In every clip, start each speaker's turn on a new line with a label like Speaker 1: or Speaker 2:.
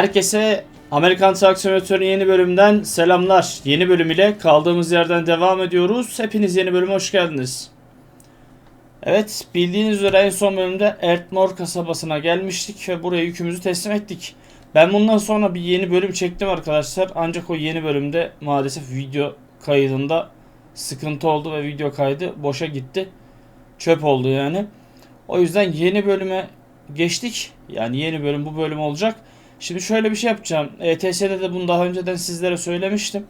Speaker 1: Herkese Amerikan Truck yeni bölümden selamlar. Yeni bölüm ile kaldığımız yerden devam ediyoruz. Hepiniz yeni bölüme hoş geldiniz. Evet, bildiğiniz üzere en son bölümde Ertmor kasabasına gelmiştik ve buraya yükümüzü teslim ettik. Ben bundan sonra bir yeni bölüm çektim arkadaşlar. Ancak o yeni bölümde maalesef video kaydında sıkıntı oldu ve video kaydı boşa gitti. Çöp oldu yani. O yüzden yeni bölüme geçtik. Yani yeni bölüm bu bölüm olacak. Şimdi şöyle bir şey yapacağım. ETS'de de bunu daha önceden sizlere söylemiştim.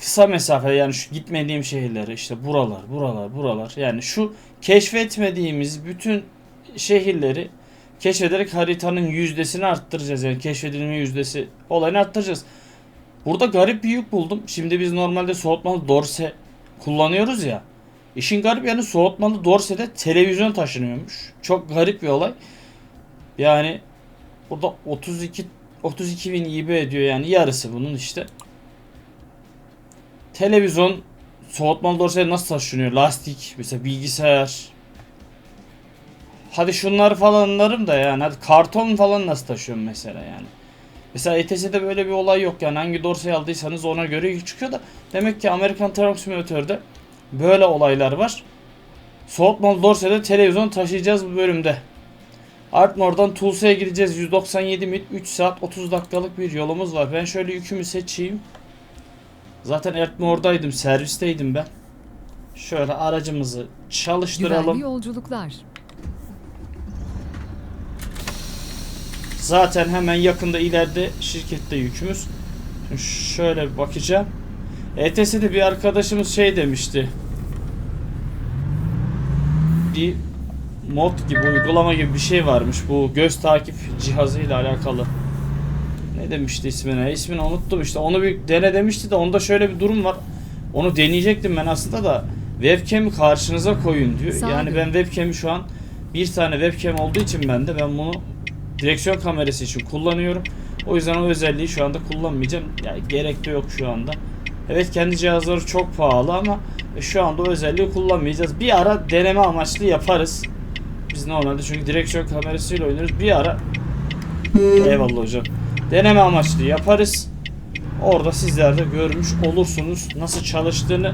Speaker 1: Kısa mesafe yani şu gitmediğim şehirleri işte buralar, buralar, buralar. Yani şu keşfetmediğimiz bütün şehirleri keşfederek haritanın yüzdesini arttıracağız. Yani keşfedilme yüzdesi olayını arttıracağız. Burada garip bir yük buldum. Şimdi biz normalde soğutmalı dorse kullanıyoruz ya. İşin garip yanı soğutmalı dorsede televizyon taşınıyormuş. Çok garip bir olay. Yani Burada 32 32 bin IB ediyor yani yarısı bunun işte. Televizyon soğutmalı dorsaya nasıl taşınıyor? Lastik mesela bilgisayar. Hadi şunları falanlarım da yani hadi karton falan nasıl taşıyorum mesela yani. Mesela ETS'de böyle bir olay yok yani hangi dorsayı aldıysanız ona göre çıkıyor da demek ki Amerikan Truck Simulator'da böyle olaylar var. Soğutmalı dorsada televizyon taşıyacağız bu bölümde. Artmore'dan Tulsa'ya gideceğiz. 197 mil 3 saat 30 dakikalık bir yolumuz var. Ben şöyle yükümü seçeyim. Zaten Artmore'daydım. Servisteydim ben. Şöyle aracımızı çalıştıralım.
Speaker 2: Güvenli yolculuklar.
Speaker 1: Zaten hemen yakında ileride şirkette yükümüz. Şimdi şöyle bir bakacağım. ETS'de bir arkadaşımız şey demişti. Bir mod gibi uygulama gibi bir şey varmış bu göz takip cihazıyla alakalı. Ne demişti ismine? İsmini unuttum işte. Onu bir dene demişti de onda şöyle bir durum var. Onu deneyecektim ben aslında da webcam'i karşınıza koyun diyor.
Speaker 2: Sağ
Speaker 1: yani ben webcam'i şu an bir tane webcam olduğu için ben de ben bunu direksiyon kamerası için kullanıyorum. O yüzden o özelliği şu anda kullanmayacağım. Yani gerek de yok şu anda. Evet kendi cihazları çok pahalı ama şu anda o özelliği kullanmayacağız. Bir ara deneme amaçlı yaparız. Biz normalde çünkü direksiyon kamerasıyla oynuyoruz. Bir ara Eyvallah hocam. Deneme amaçlı yaparız. Orada sizler de görmüş olursunuz nasıl çalıştığını.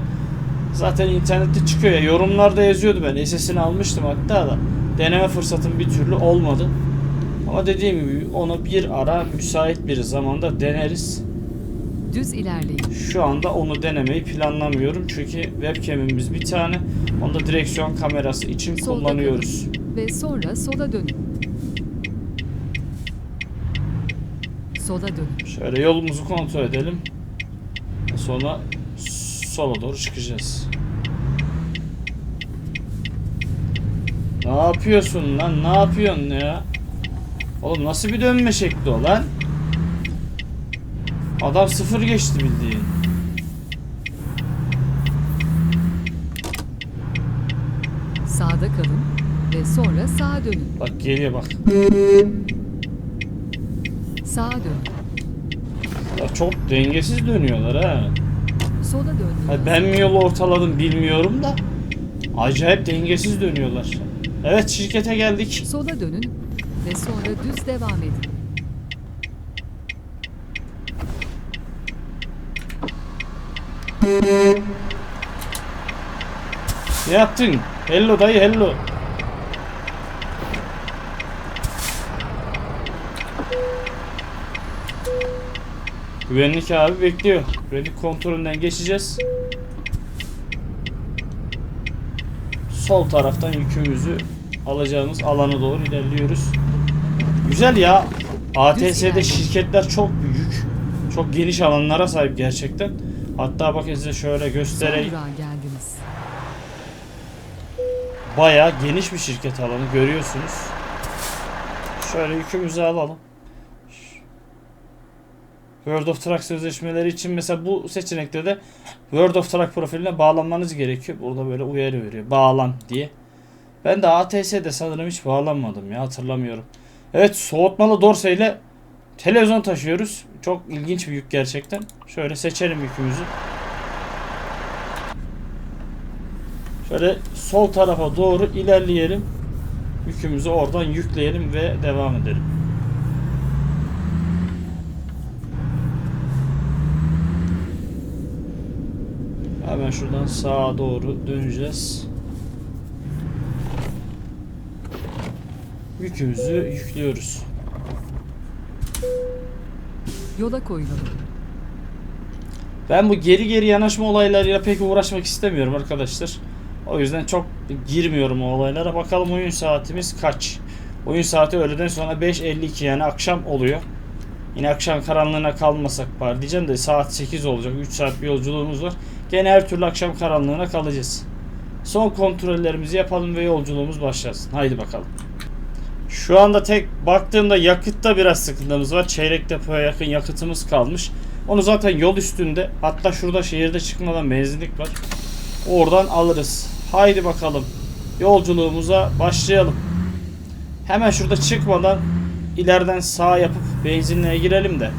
Speaker 1: Zaten internette çıkıyor ya yorumlarda yazıyordu ben. SS'ini almıştım hatta da. Deneme fırsatım bir türlü olmadı. Ama dediğim gibi onu bir ara müsait bir zamanda deneriz.
Speaker 2: Düz ilerleyin.
Speaker 1: Şu anda onu denemeyi planlamıyorum. Çünkü webcam'imiz bir tane. Onu da direksiyon kamerası için
Speaker 2: Solda
Speaker 1: kullanıyoruz.
Speaker 2: Ve sonra sola dönün. Sola dönün.
Speaker 1: Şöyle yolumuzu kontrol edelim. Sonra sola doğru çıkacağız. Ne yapıyorsun lan? Ne yapıyorsun ya? Oğlum nasıl bir dönme şekli o lan? Adam sıfır geçti bildiğin.
Speaker 2: Sağda kalın sonra sağa dönün.
Speaker 1: Bak geriye bak.
Speaker 2: Sağa dönün.
Speaker 1: Ya çok dengesiz dönüyorlar ha.
Speaker 2: Sola.
Speaker 1: Ha, ben mi yolu ortaladım bilmiyorum da. Acayip dengesiz dönüyorlar. Evet şirkete geldik.
Speaker 2: Sola dönün ve sonra düz devam edin.
Speaker 1: Ne yaptın? Hello dayı hello. Güvenlik abi bekliyor. Güvenlik kontrolünden geçeceğiz. Sol taraftan yükümüzü alacağımız alana doğru ilerliyoruz. Güzel ya. ATS'de şirketler çok büyük. Çok geniş alanlara sahip gerçekten. Hatta bakın size şöyle göstereyim. Bayağı geniş bir şirket alanı görüyorsunuz. Şöyle yükümüzü alalım. World of Truck sözleşmeleri için mesela bu seçenekte de World of Truck profiline bağlanmanız gerekiyor. Burada böyle uyarı veriyor. Bağlan diye. Ben de ATS'de sanırım hiç bağlanmadım ya hatırlamıyorum. Evet soğutmalı dorse ile televizyon taşıyoruz. Çok ilginç bir yük gerçekten. Şöyle seçelim yükümüzü. Şöyle sol tarafa doğru ilerleyelim. Yükümüzü oradan yükleyelim ve devam edelim. Hemen şuradan sağa doğru döneceğiz. Yükümüzü yüklüyoruz.
Speaker 2: Yola koyulalım.
Speaker 1: Ben bu geri geri yanaşma olaylarıyla pek uğraşmak istemiyorum arkadaşlar. O yüzden çok girmiyorum o olaylara. Bakalım oyun saatimiz kaç? Oyun saati öğleden sonra 5.52 yani akşam oluyor. Yine akşam karanlığına kalmasak bari diyeceğim de saat 8 olacak. 3 saat bir yolculuğumuz var. Gene her türlü akşam karanlığına kalacağız. Son kontrollerimizi yapalım ve yolculuğumuz başlasın. Haydi bakalım. Şu anda tek baktığımda yakıtta biraz sıkıntımız var. Çeyrek depoya yakın yakıtımız kalmış. Onu zaten yol üstünde. Hatta şurada şehirde çıkmadan benzinlik var. Oradan alırız. Haydi bakalım. Yolculuğumuza başlayalım. Hemen şurada çıkmadan ileriden sağ yapıp benzinliğe girelim de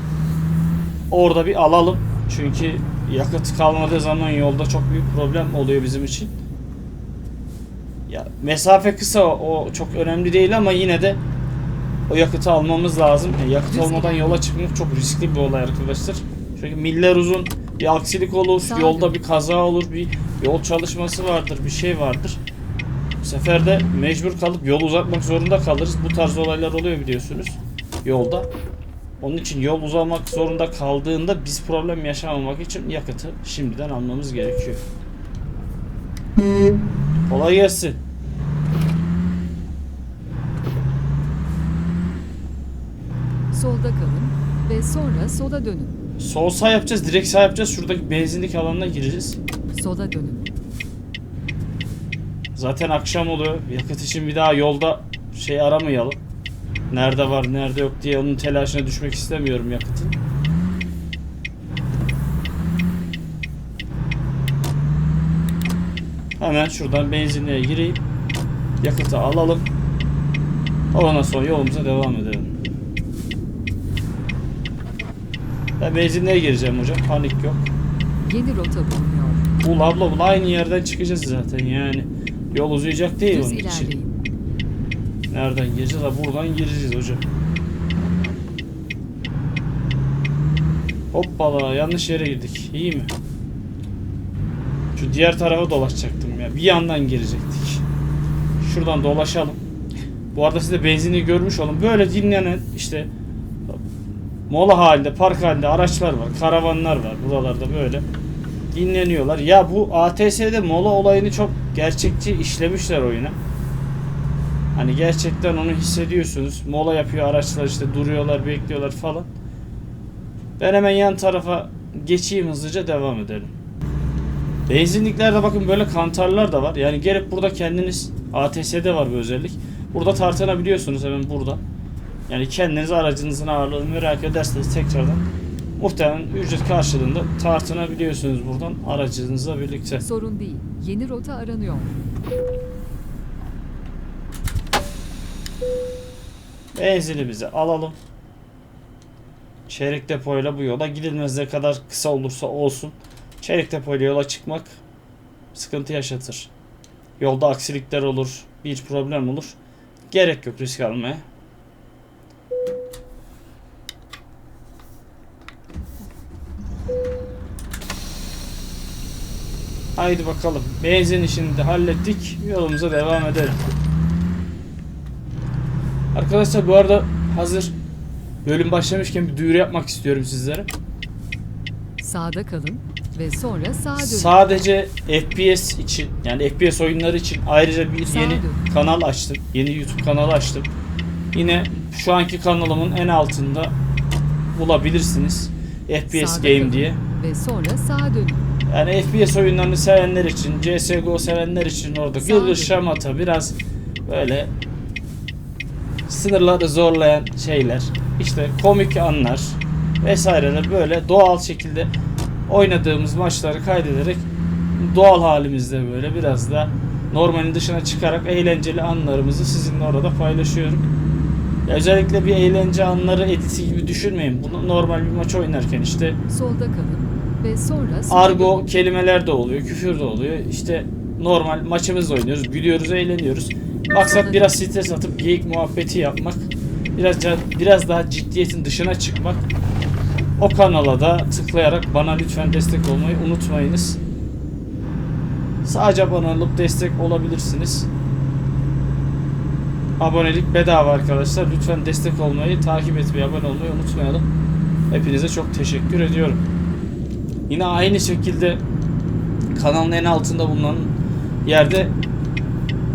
Speaker 1: orada bir alalım. Çünkü yakıt kalmadığı zaman yolda çok büyük problem oluyor bizim için. Ya mesafe kısa o çok önemli değil ama yine de o yakıtı almamız lazım. E, yakıt olmadan yola çıkmak çok riskli bir olay arkadaşlar. Çünkü miller uzun, bir aksilik olur,
Speaker 2: Sağ
Speaker 1: yolda bir kaza olur, bir yol çalışması vardır, bir şey vardır. Bu sefer de mecbur kalıp yol uzatmak zorunda kalırız. Bu tarz olaylar oluyor biliyorsunuz yolda. Onun için yol uzamak zorunda kaldığında biz problem yaşamamak için yakıtı şimdiden almamız gerekiyor. Kolay gelsin.
Speaker 2: Solda kalın ve sonra sola dönün.
Speaker 1: Sol sağ yapacağız, direkt sağ yapacağız. Şuradaki benzinlik alanına gireceğiz.
Speaker 2: Sola dönün.
Speaker 1: Zaten akşam oluyor. Yakıt için bir daha yolda şey aramayalım. Nerede var, nerede yok diye onun telaşına düşmek istemiyorum yakıtın. Hemen şuradan benzinliğe gireyim. Yakıtı alalım. Ondan sonra yolumuza devam edelim. Ben benzinliğe gireceğim hocam. Panik yok.
Speaker 2: Yeni rota bulunuyor.
Speaker 1: Ul abla ul aynı yerden çıkacağız zaten yani. Yol uzayacak değil
Speaker 2: Düz
Speaker 1: onun için. Nereden gireceğiz? Ha buradan gireceğiz hocam. Hoppala yanlış yere girdik. İyi mi? Şu diğer tarafa dolaşacaktım ya. Bir yandan girecektik. Şuradan dolaşalım. Bu arada siz de benzini görmüş olun. Böyle dinlenen işte mola halinde, park halinde araçlar var. Karavanlar var buralarda böyle. Dinleniyorlar. Ya bu ATS'de mola olayını çok gerçekçi işlemişler oyuna. Hani gerçekten onu hissediyorsunuz. Mola yapıyor araçlar işte duruyorlar, bekliyorlar falan. Ben hemen yan tarafa geçeyim hızlıca devam edelim. Benzinliklerde bakın böyle kantarlar da var. Yani gelip burada kendiniz ATS'de var bu özellik. Burada tartınabiliyorsunuz hemen burada. Yani kendiniz aracınızın ağırlığını merak ederseniz tekrardan muhtemelen ücret karşılığında tartınabiliyorsunuz buradan aracınızla birlikte.
Speaker 2: Sorun değil. Yeni rota aranıyor.
Speaker 1: Benzinimizi alalım. Çeyrek depoyla bu yola gidilmez ne kadar kısa olursa olsun. Çeyrek depoyla yola çıkmak sıkıntı yaşatır. Yolda aksilikler olur, bir problem olur. Gerek yok risk almaya. Haydi bakalım. Benzin işini de hallettik. Yolumuza devam edelim. Arkadaşlar bu arada hazır bölüm başlamışken bir duyuru yapmak istiyorum sizlere.
Speaker 2: Sağda kalın ve sonra sağa dönün.
Speaker 1: Sadece FPS için yani FPS oyunları için ayrıca bir
Speaker 2: Sağa
Speaker 1: yeni
Speaker 2: dön.
Speaker 1: kanal açtım. Yeni YouTube kanalı açtım. Yine şu anki kanalımın en altında bulabilirsiniz. FPS
Speaker 2: Sağda
Speaker 1: Game diye.
Speaker 2: Ve sonra sağa dönün.
Speaker 1: Yani FPS oyunlarını sevenler için, CSGO sevenler için orada
Speaker 2: ol.
Speaker 1: şamata biraz böyle sınırları zorlayan şeyler, işte komik anlar vesaireler böyle doğal şekilde oynadığımız maçları kaydederek doğal halimizde böyle biraz da normalin dışına çıkarak eğlenceli anlarımızı sizinle orada paylaşıyorum. Ya özellikle bir eğlence anları editi gibi düşünmeyin. Bunu normal bir maç oynarken işte
Speaker 2: Solda kalın ve sonra
Speaker 1: Argo kelimeler de oluyor, küfür de oluyor. İşte normal maçımızda oynuyoruz, gülüyoruz, eğleniyoruz. Maksat biraz stres atıp geyik muhabbeti yapmak. Biraz biraz daha ciddiyetin dışına çıkmak. O kanala da tıklayarak bana lütfen destek olmayı unutmayınız. Sadece abone olup destek olabilirsiniz. Abonelik bedava arkadaşlar. Lütfen destek olmayı, takip etmeyi, abone olmayı unutmayalım. Hepinize çok teşekkür ediyorum. Yine aynı şekilde kanalın en altında bulunan yerde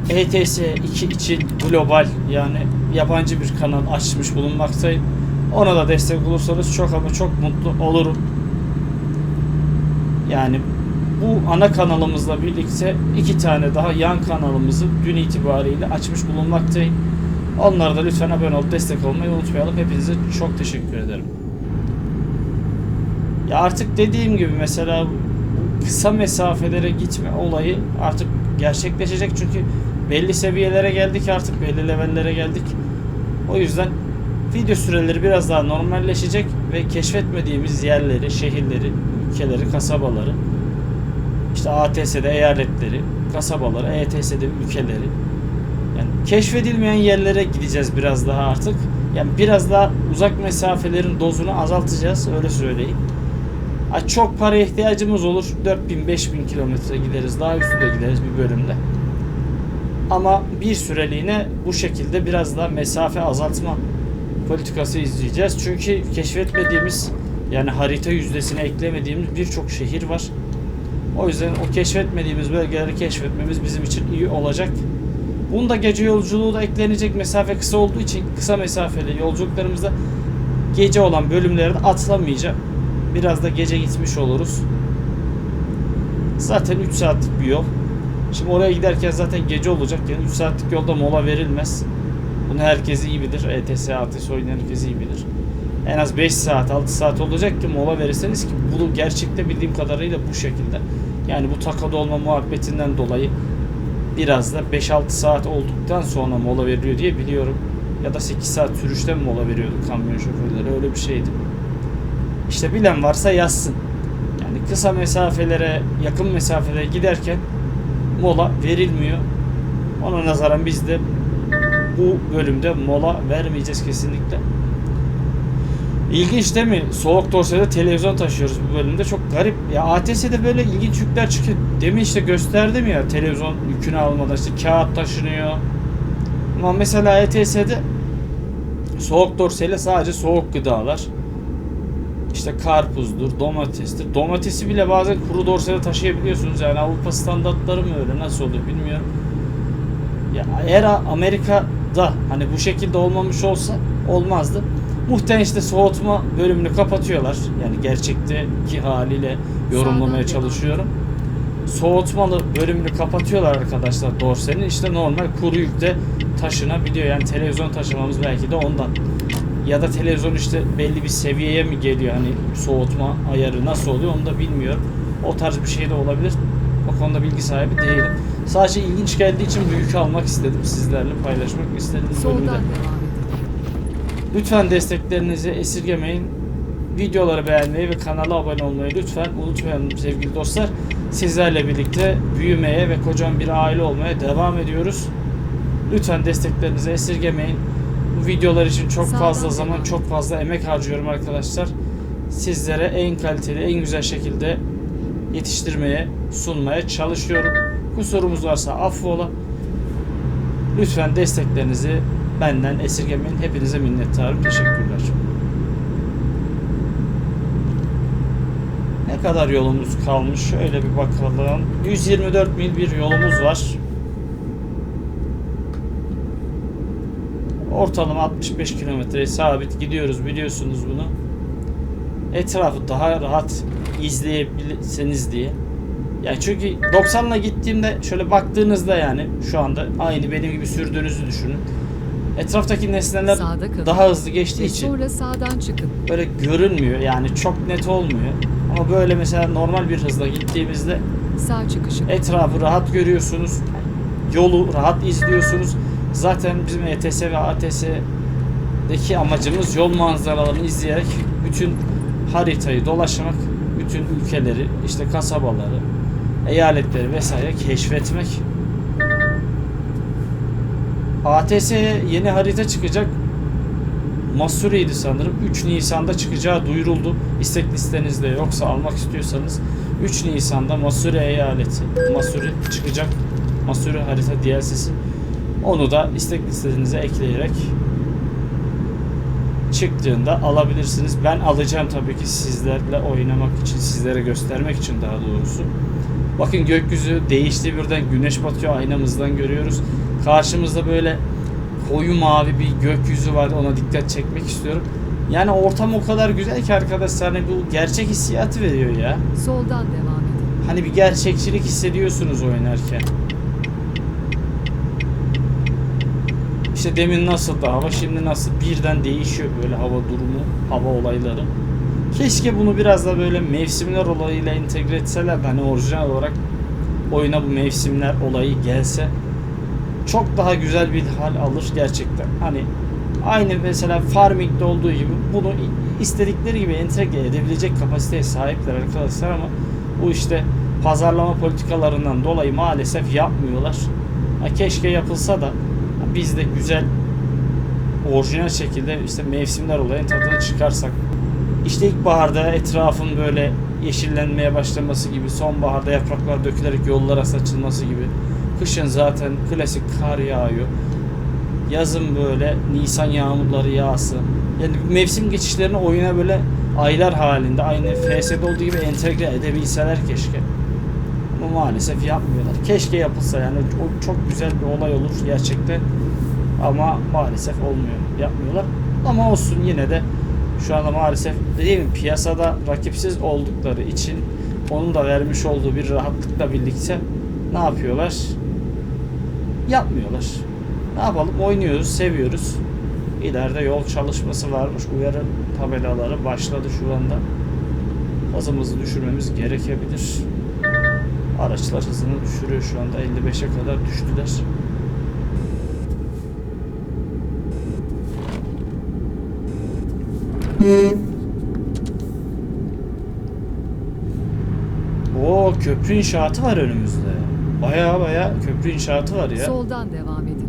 Speaker 1: ETS 2 için global yani yabancı bir kanal açmış bulunmaktayım. Ona da destek olursanız çok ama çok mutlu olurum. Yani bu ana kanalımızla birlikte iki tane daha yan kanalımızı dün itibariyle açmış bulunmaktayım. Onlara da lütfen abone olup destek olmayı unutmayalım. Hepinize çok teşekkür ederim. Ya artık dediğim gibi mesela kısa mesafelere gitme olayı artık gerçekleşecek çünkü belli seviyelere geldik artık belli levellere geldik. O yüzden video süreleri biraz daha normalleşecek ve keşfetmediğimiz yerleri, şehirleri, ülkeleri, kasabaları işte ATS'de eyaletleri, kasabaları, ETS'de ülkeleri yani keşfedilmeyen yerlere gideceğiz biraz daha artık. Yani biraz daha uzak mesafelerin dozunu azaltacağız öyle söyleyeyim. Çok para ihtiyacımız olur. 4000-5000 kilometre gideriz. Daha üstüne gideriz bir bölümde. Ama bir süreliğine bu şekilde biraz daha mesafe azaltma politikası izleyeceğiz. Çünkü keşfetmediğimiz yani harita yüzdesine eklemediğimiz birçok şehir var. O yüzden o keşfetmediğimiz bölgeleri keşfetmemiz bizim için iyi olacak. Bunda gece yolculuğu da eklenecek mesafe kısa olduğu için kısa mesafeli yolculuklarımızda gece olan bölümleri de atlamayacağım. Biraz da gece gitmiş oluruz. Zaten 3 saatlik bir yol. Şimdi oraya giderken zaten gece olacak. Yani 3 saatlik yolda mola verilmez. Bunu herkes iyi bilir. ETS, ATS oynayan herkes iyi bilir. En az 5 saat, 6 saat olacak ki mola verirseniz ki bunu gerçekte bildiğim kadarıyla bu şekilde. Yani bu takada olma muhabbetinden dolayı biraz da 5-6 saat olduktan sonra mola veriliyor diye biliyorum. Ya da 8 saat sürüşte mi mola veriyordu kamyon şoförleri öyle bir şeydi. İşte bilen varsa yazsın. Yani kısa mesafelere, yakın mesafelere giderken mola verilmiyor. Ona nazaran biz de bu bölümde mola vermeyeceğiz kesinlikle. İlginç değil mi? Soğuk dorsede televizyon taşıyoruz bu bölümde. Çok garip. Ya ATS'de böyle ilginç yükler çıkıyor. Demin işte gösterdim ya televizyon yükünü almadan işte kağıt taşınıyor. Ama mesela ETS'de soğuk dorseyle sadece soğuk gıdalar. İşte karpuzdur, domatestir. Domatesi bile bazen kuru dorsede taşıyabiliyorsunuz. Yani Avrupa standartları mı öyle nasıl oluyor bilmiyorum. Ya eğer Amerika'da hani bu şekilde olmamış olsa olmazdı. Muhtemelen işte soğutma bölümünü kapatıyorlar. Yani gerçekteki haliyle yorumlamaya çalışıyorum. Soğutmalı bölümünü kapatıyorlar arkadaşlar dorsenin. İşte normal kuru yükte taşınabiliyor. Yani televizyon taşımamız belki de ondan. Ya da televizyon işte belli bir seviyeye mi geliyor hani soğutma ayarı nasıl oluyor onu da bilmiyorum. O tarz bir şey de olabilir. O konuda bilgi sahibi değilim. Sadece ilginç geldiği için bu yükü almak istedim. Sizlerle paylaşmak istedim. bölümde. Lütfen desteklerinizi esirgemeyin. Videoları beğenmeyi ve kanala abone olmayı lütfen unutmayalım sevgili dostlar. Sizlerle birlikte büyümeye ve kocaman bir aile olmaya devam ediyoruz. Lütfen desteklerinizi esirgemeyin. Bu videolar için çok fazla zaman, çok fazla emek harcıyorum arkadaşlar. Sizlere en kaliteli, en güzel şekilde yetiştirmeye, sunmaya çalışıyorum. Kusurumuz varsa affola. Lütfen desteklerinizi benden esirgemeyin. Hepinize minnettarım. Teşekkürler. Ne kadar yolumuz kalmış? Şöyle bir bakalım. 124 mil bir yolumuz var. Ortalama 65 kilometreye sabit gidiyoruz biliyorsunuz bunu. Etrafı daha rahat izleyebilirseniz diye. Ya çünkü 90'la gittiğimde şöyle baktığınızda yani şu anda aynı benim gibi sürdüğünüzü düşünün. Etraftaki nesneler daha hızlı geçtiği için
Speaker 2: sonra sağdan çıkın.
Speaker 1: böyle görünmüyor yani çok net olmuyor. Ama böyle mesela normal bir hızla gittiğimizde
Speaker 2: Sağ çıkışı.
Speaker 1: etrafı rahat görüyorsunuz. Yolu rahat izliyorsunuz. Zaten bizim ETS ve ATS'deki amacımız yol manzaralarını izleyerek bütün haritayı dolaşmak, bütün ülkeleri, işte kasabaları, eyaletleri vesaire keşfetmek. ATS'ye yeni harita çıkacak. Masuri'ydi sanırım. 3 Nisan'da çıkacağı duyuruldu. İstek listenizde yoksa almak istiyorsanız 3 Nisan'da Masuri eyaleti, Masuri çıkacak. Masuri harita DLC'si. Onu da istek listenize ekleyerek çıktığında alabilirsiniz. Ben alacağım tabii ki sizlerle oynamak için, sizlere göstermek için daha doğrusu. Bakın gökyüzü değişti birden güneş batıyor aynamızdan görüyoruz. Karşımızda böyle koyu mavi bir gökyüzü var ona dikkat çekmek istiyorum. Yani ortam o kadar güzel ki arkadaşlar hani bu gerçek hissiyatı veriyor ya.
Speaker 2: Soldan devam edin.
Speaker 1: Hani bir gerçekçilik hissediyorsunuz oynarken. İşte demin nasıldı hava şimdi nasıl birden değişiyor böyle hava durumu, hava olayları. Keşke bunu biraz da böyle mevsimler olayıyla entegre etseler de hani orijinal olarak oyuna bu mevsimler olayı gelse çok daha güzel bir hal alır gerçekten. Hani aynı mesela Farming'de olduğu gibi bunu istedikleri gibi entegre edebilecek kapasiteye sahipler arkadaşlar ama bu işte pazarlama politikalarından dolayı maalesef yapmıyorlar. Ha, keşke yapılsa da biz de güzel orijinal şekilde işte mevsimler olayın tadını çıkarsak. İşte ilkbaharda etrafın böyle yeşillenmeye başlaması gibi, sonbaharda yapraklar dökülerek yollara saçılması gibi. Kışın zaten klasik kar yağıyor. Yazın böyle Nisan yağmurları yağsı. Yani mevsim geçişlerini oyuna böyle aylar halinde aynı FS'de olduğu gibi entegre edebilseler keşke. Ama maalesef yapmıyorlar. Keşke yapılsa yani o çok güzel bir olay olur gerçekten. Ama maalesef olmuyor. Yapmıyorlar. Ama olsun yine de şu anda maalesef dediğim gibi piyasada rakipsiz oldukları için onun da vermiş olduğu bir rahatlıkla birlikte ne yapıyorlar? Yapmıyorlar. Ne yapalım? Oynuyoruz, seviyoruz. İleride yol çalışması varmış. Uyarı tabelaları başladı şu anda. Hızımızı düşürmemiz gerekebilir. Araçlar hızını düşürüyor şu anda. 55'e kadar düştüler. Oo köprü inşaatı var önümüzde. Baya baya köprü inşaatı var ya.
Speaker 2: Soldan devam edin.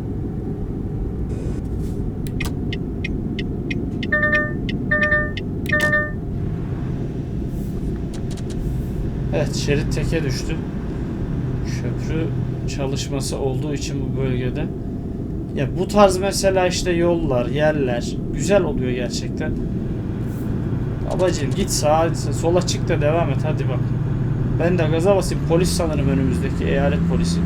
Speaker 1: Evet şerit teke düştü. Köprü çalışması olduğu için bu bölgede. Ya bu tarz mesela işte yollar, yerler güzel oluyor gerçekten. Babacım git sağa, sola çık da devam et hadi bak. Ben de gaza basayım. Polis sanırım önümüzdeki eyalet polisi.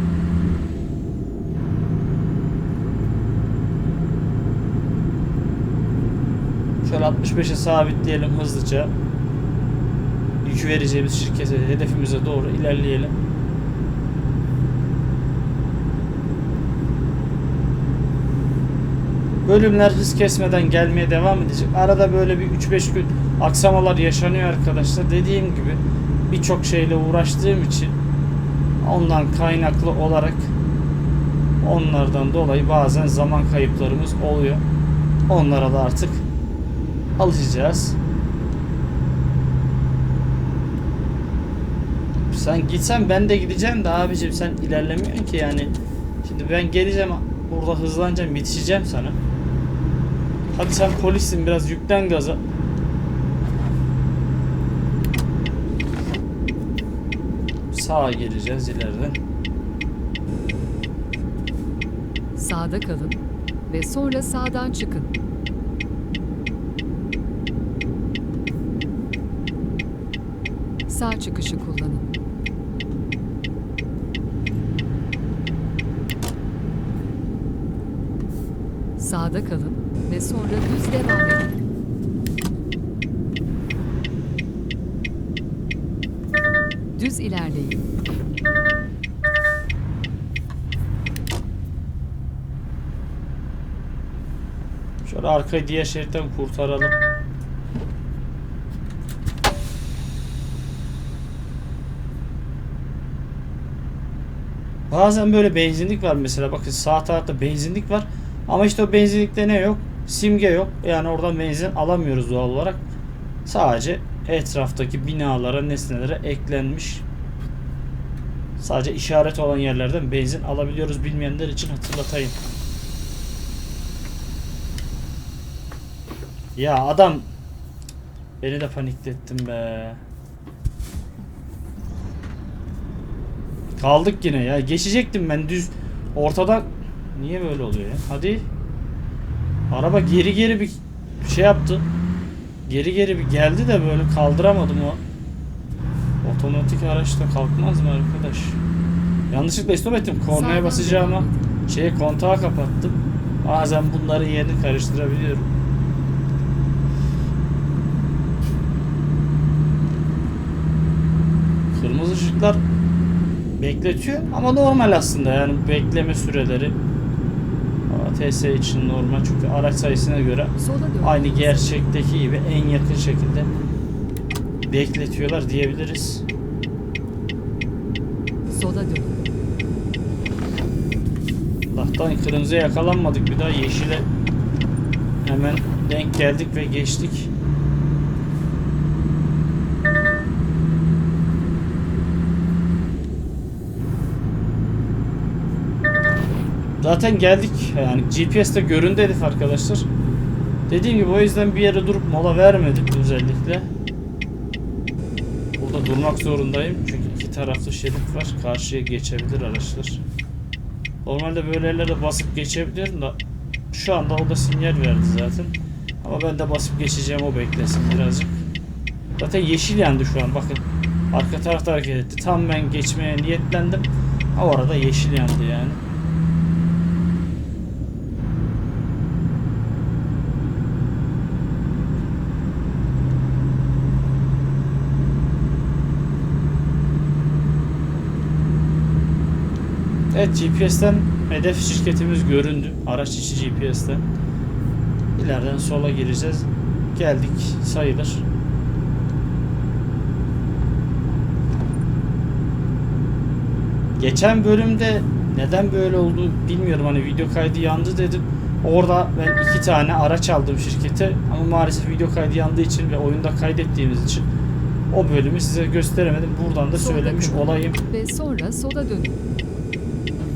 Speaker 1: Şöyle 65'e sabitleyelim hızlıca. Yükü vereceğimiz şirkete, hedefimize doğru ilerleyelim. Bölümler hız kesmeden gelmeye devam edecek. Arada böyle bir 3-5 gün aksamalar yaşanıyor arkadaşlar. Dediğim gibi birçok şeyle uğraştığım için ondan kaynaklı olarak onlardan dolayı bazen zaman kayıplarımız oluyor. Onlara da artık alışacağız. Sen gitsen ben de gideceğim de abicim sen ilerlemiyorsun ki yani. Şimdi ben geleceğim burada hızlanacağım yetişeceğim sana. Hadi sen polissin biraz yüklen gaza. Sağa gireceğiz ileriden.
Speaker 2: Sağda kalın ve sonra sağdan çıkın. Sağ çıkışı kullanın. Sağda kalın ve sonra düz devam edin. Düz ilerleyin.
Speaker 1: Şöyle arkayı diğer şeritten kurtaralım. Bazen böyle benzinlik var mesela bakın sağ tarafta benzinlik var ama işte o benzinlikte ne yok? Simge yok. Yani oradan benzin alamıyoruz doğal olarak. Sadece etraftaki binalara, nesnelere eklenmiş. Sadece işaret olan yerlerden benzin alabiliyoruz bilmeyenler için hatırlatayım. Ya adam beni de paniklettin be. Kaldık yine ya. Geçecektim ben düz ortada. Niye böyle oluyor ya? Hadi. Araba geri geri bir şey yaptı. Geri geri bir geldi de böyle kaldıramadım o. Otomatik araçta kalkmaz mı arkadaş? Yanlışlıkla stop ettim. Kornaya basacağıma şeye kontağı kapattım. Bazen bunların yerini karıştırabiliyorum. Kırmızı ışıklar bekletiyor ama normal aslında yani bekleme süreleri ATS için normal çünkü araç sayısına göre aynı gerçekteki gibi en yakın şekilde bekletiyorlar diyebiliriz.
Speaker 2: Sola dön.
Speaker 1: Allah'tan kırmızıya yakalanmadık bir daha yeşile hemen denk geldik ve geçtik. Zaten geldik yani GPS'te göründü arkadaşlar. Dediğim gibi o yüzden bir yere durup mola vermedik özellikle. Burada durmak zorundayım çünkü iki taraflı şerit var. Karşıya geçebilir araçlar. Normalde böyle yerlere basıp geçebilirim da şu anda o da sinyal verdi zaten. Ama ben de basıp geçeceğim o beklesin birazcık. Zaten yeşil yandı şu an bakın. Arka tarafta hareket etti. Tam ben geçmeye niyetlendim. O arada yeşil yandı yani. Evet GPS'ten hedef şirketimiz göründü. Araç içi GPS'ten. İleriden sola gireceğiz. Geldik sayılır. Geçen bölümde neden böyle oldu bilmiyorum hani video kaydı yandı dedim. Orada ben iki tane araç aldım şirkete ama maalesef video kaydı yandığı için ve oyunda kaydettiğimiz için o bölümü size gösteremedim. Buradan da söylemiş olayım.
Speaker 2: Ve sonra sola dönün.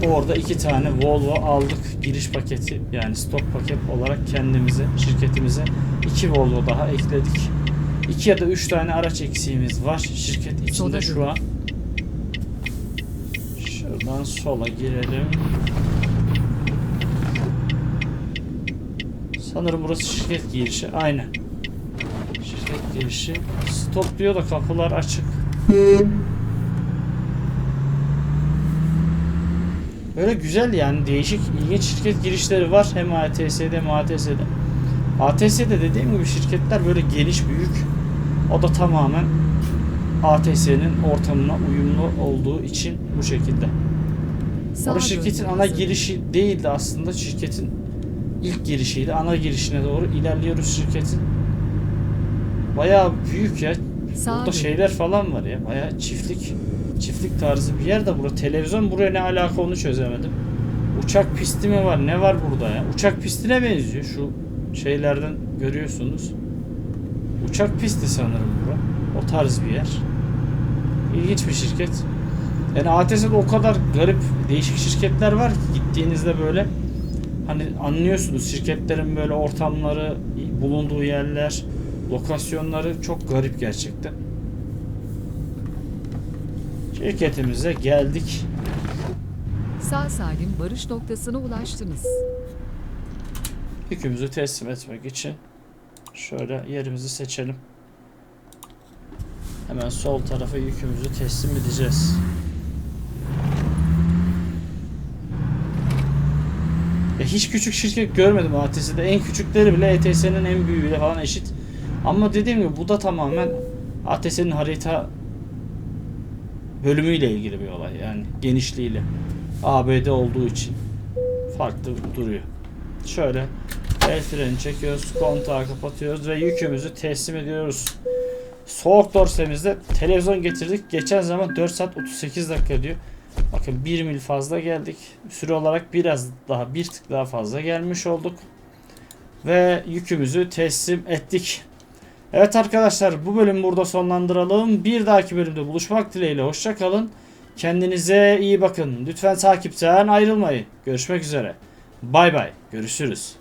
Speaker 1: Orada iki tane Volvo aldık giriş paketi yani stok paket olarak kendimize şirketimize iki Volvo daha ekledik. İki ya da üç tane araç eksiğimiz var şirket içinde şu an. Şuradan sola girelim. Sanırım burası şirket girişi. Aynen. Şirket girişi. Stop diyor da kapılar açık. Böyle güzel yani değişik ilginç şirket girişleri var hem ATS'de hem ATS'de. ATS'de dediğim gibi şirketler böyle geniş büyük. O da tamamen ATS'nin ortamına uyumlu olduğu için bu şekilde.
Speaker 2: Sağa
Speaker 1: Orada şirketin ana girişi değildi aslında şirketin ilk girişiydi. Ana girişine doğru ilerliyoruz şirketin. Bayağı büyük ya.
Speaker 2: Sağa
Speaker 1: Burada şeyler falan var ya. Bayağı çiftlik çiftlik tarzı bir yer de burada. Televizyon buraya ne alaka onu çözemedim. Uçak pisti mi var? Ne var burada ya? Uçak pistine benziyor. Şu şeylerden görüyorsunuz. Uçak pisti sanırım bura. O tarz bir yer. İlginç bir şirket. Yani ATS'de o kadar garip değişik şirketler var ki gittiğinizde böyle hani anlıyorsunuz şirketlerin böyle ortamları, bulunduğu yerler, lokasyonları çok garip gerçekten. Şirketimize geldik.
Speaker 2: Sağ salim varış noktasına ulaştınız.
Speaker 1: Yükümüzü teslim etmek için şöyle yerimizi seçelim. Hemen sol tarafa yükümüzü teslim edeceğiz. Ya hiç küçük şirket görmedim ATS'de. En küçükleri bile ETS'nin en büyüğüyle falan eşit. Ama dediğim gibi bu da tamamen ATS'nin harita bölümüyle ilgili bir olay yani genişliğiyle. ABD olduğu için farklı duruyor. Şöyle el freni çekiyoruz, kontağı kapatıyoruz ve yükümüzü teslim ediyoruz. Soğuk dorsemizde televizyon getirdik. Geçen zaman 4 saat 38 dakika diyor. Bakın 1 mil fazla geldik. Süre olarak biraz daha bir tık daha fazla gelmiş olduk. Ve yükümüzü teslim ettik. Evet arkadaşlar bu bölümü burada sonlandıralım. Bir dahaki bölümde buluşmak dileğiyle. Hoşça kalın. Kendinize iyi bakın. Lütfen takipten ayrılmayın. Görüşmek üzere. Bay bay. Görüşürüz.